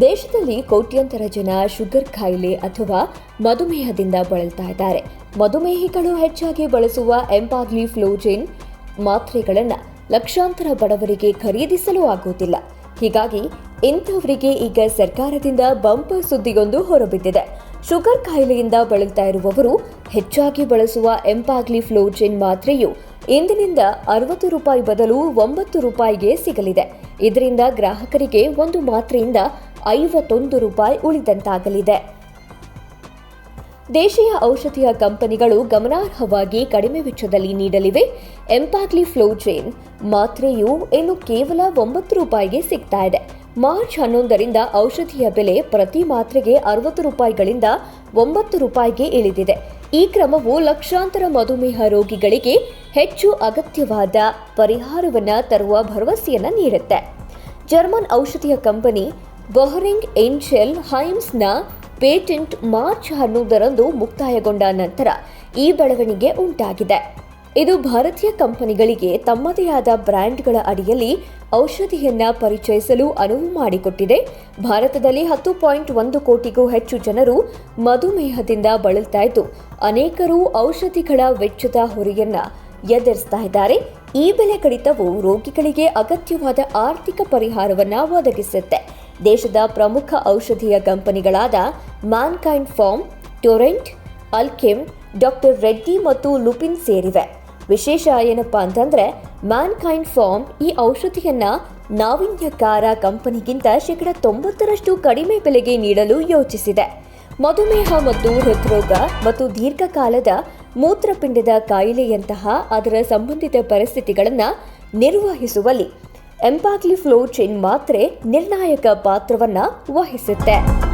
ದೇಶದಲ್ಲಿ ಕೋಟ್ಯಂತರ ಜನ ಶುಗರ್ ಖಾಯಿಲೆ ಅಥವಾ ಮಧುಮೇಹದಿಂದ ಬಳಲ್ತಾ ಇದ್ದಾರೆ. ಮಧುಮೇಹಿಗಳು ಹೆಚ್ಚಾಗಿ ಬಳಸುವ ಎಂಪಾಗ್ಲಿ ಫ್ಲೋಜಿನ್ ಮಾತ್ರೆಗಳನ್ನು ಲಕ್ಷಾಂತರ ಬಡವರಿಗೆ ಖರೀದಿಸಲು ಆಗುವುದಿಲ್ಲ. ಹೀಗಾಗಿ ಇಂಥವರಿಗೆ ಈಗ ಸರ್ಕಾರದಿಂದ ಬಂಪರ್ ಸುದ್ದಿಯೊಂದು ಹೊರಬಿದ್ದಿದೆ. ಶುಗರ್ ಖಾಯಿಲೆಯಿಂದ ಬಳಲ್ತಾ ಇರುವವರು ಹೆಚ್ಚಾಗಿ ಬಳಸುವ ಎಂಪಾಗ್ಲಿ ಫ್ಲೋಜಿನ್ ಮಾತ್ರೆಯು ಇಂದಿನಿಂದ ಅರವತ್ತು ರೂಪಾಯಿ ಬದಲು ಒಂಬತ್ತು ರೂಪಾಯಿಗೆ ಸಿಗಲಿದೆ. ಇದರಿಂದ ಗ್ರಾಹಕರಿಗೆ ಒಂದು ಮಾತ್ರೆಯಿಂದ ಐವತ್ತೊಂದು ರೂಪಾಯಿ ಉಳಿದಂತಾಗಲಿದೆ. ದೇಶೀಯ ಔಷಧಿಯ ಕಂಪನಿಗಳು ಗಮನಾರ್ಹವಾಗಿ ಕಡಿಮೆ ವೆಚ್ಚದಲ್ಲಿ ನೀಡಲಿವೆ. ಎಂಪಾಗ್ಲಿ ಫ್ಲೋಜೇನ್ ಮಾತ್ರೆಯು ಇನ್ನು ಕೇವಲ ಒಂಬತ್ತು ರೂಪಾಯಿಗೆ ಸಿಗ್ತಾ ಇದೆ. ಮಾರ್ಚ್ ಹನ್ನೊಂದರಿಂದ ಔಷಧಿಯ ಬೆಲೆ ಪ್ರತಿ ಮಾತ್ರೆಗೆ ಅರವತ್ತು ರೂಪಾಯಿಗಳಿಂದ ಒಂಬತ್ತು ರೂಪಾಯಿಗೆ ಇಳಿದಿದೆ. ಈ ಕ್ರಮವು ಲಕ್ಷಾಂತರ ಮಧುಮೇಹ ರೋಗಿಗಳಿಗೆ ಹೆಚ್ಚು ಅಗತ್ಯವಾದ ಪರಿಹಾರವನ್ನು ತರುವ ಭರವಸೆಯನ್ನು ನೀಡುತ್ತೆ. ಜರ್ಮನ್ ಔಷಧಿಯ ಕಂಪನಿ ಬೊಹರಿಂಗ್ ಏಂಜೆಲ್ ಹೈಮ್ಸ್ನ ಪೇಟೆಂಟ್ ಮಾರ್ಚ್ ಹನ್ನೊಂದರಂದು ಮುಕ್ತಾಯಗೊಂಡ ನಂತರ ಈ ಬೆಳವಣಿಗೆ ಉಂಟಾಗಿದೆ. ಇದು ಭಾರತೀಯ ಕಂಪನಿಗಳಿಗೆ ತಮ್ಮದೇ ಆದ ಬ್ರ್ಯಾಂಡ್ಗಳ ಅಡಿಯಲ್ಲಿ ಔಷಧಿಯನ್ನ ಪರಿಚಯಿಸಲು ಅನುವು ಮಾಡಿಕೊಟ್ಟಿದೆ. ಭಾರತದಲ್ಲಿ ಹತ್ತು ಪಾಯಿಂಟ್ ಒಂದು ಕೋಟಿಗೂ ಹೆಚ್ಚು ಜನರು ಮಧುಮೇಹದಿಂದ ಬಳಲ್ತಾ ಇದ್ದು, ಅನೇಕರು ಔಷಧಿಗಳ ವೆಚ್ಚದ ಹೊರೆಯನ್ನ ಎದುರಿಸ್ತಾ ಇದ್ದಾರೆ. ಈ ಬೆಲೆ ಕಡಿತವು ರೋಗಿಗಳಿಗೆ ಅಗತ್ಯವಾದ ಆರ್ಥಿಕ ಪರಿಹಾರವನ್ನ ಒದಗಿಸುತ್ತೆ. ದೇಶದ ಪ್ರಮುಖ ಔಷಧೀಯ ಕಂಪನಿಗಳಾದ Mankind Pharma, Torrent Alkem doctor Reddy ಮತ್ತು ಲುಪಿನ್ ಸೇರಿವೆ. ವಿಶೇಷ ಏನಪ್ಪ ಅಂತಂದ್ರೆ ಮ್ಯಾನ್ಕೈಂಡ್ ಫಾರ್ಮ್ ಈ ಔಷಧಿಯನ್ನ ನಾವಿನ್ಯಕಾರ ಕಂಪನಿಗಿಂತ ಶೇಕಡ ತೊಂಬತ್ತರಷ್ಟು ಕಡಿಮೆ ಬೆಲೆಗೆ ನೀಡಲು ಯೋಚಿಸಿದೆ. ಮಧುಮೇಹ ಮತ್ತು ಹೃದ್ರೋಗ ಮತ್ತು ದೀರ್ಘಕಾಲದ ಮೂತ್ರಪಿಂಡದ ಕಾಯಿಲೆಯಂತಹ ಅದರ ಸಂಬಂಧಿತ ಪರಿಸ್ಥಿತಿಗಳನ್ನು ನಿರ್ವಹಿಸುವಲ್ಲಿ ಎಂಪಾಗ್ಲಿಫ್ಲೋಚಿನ್ ಮಾತ್ರೆ ನಿರ್ಣಾಯಕ ಪಾತ್ರವನ್ನು ವಹಿಸುತ್ತೆ.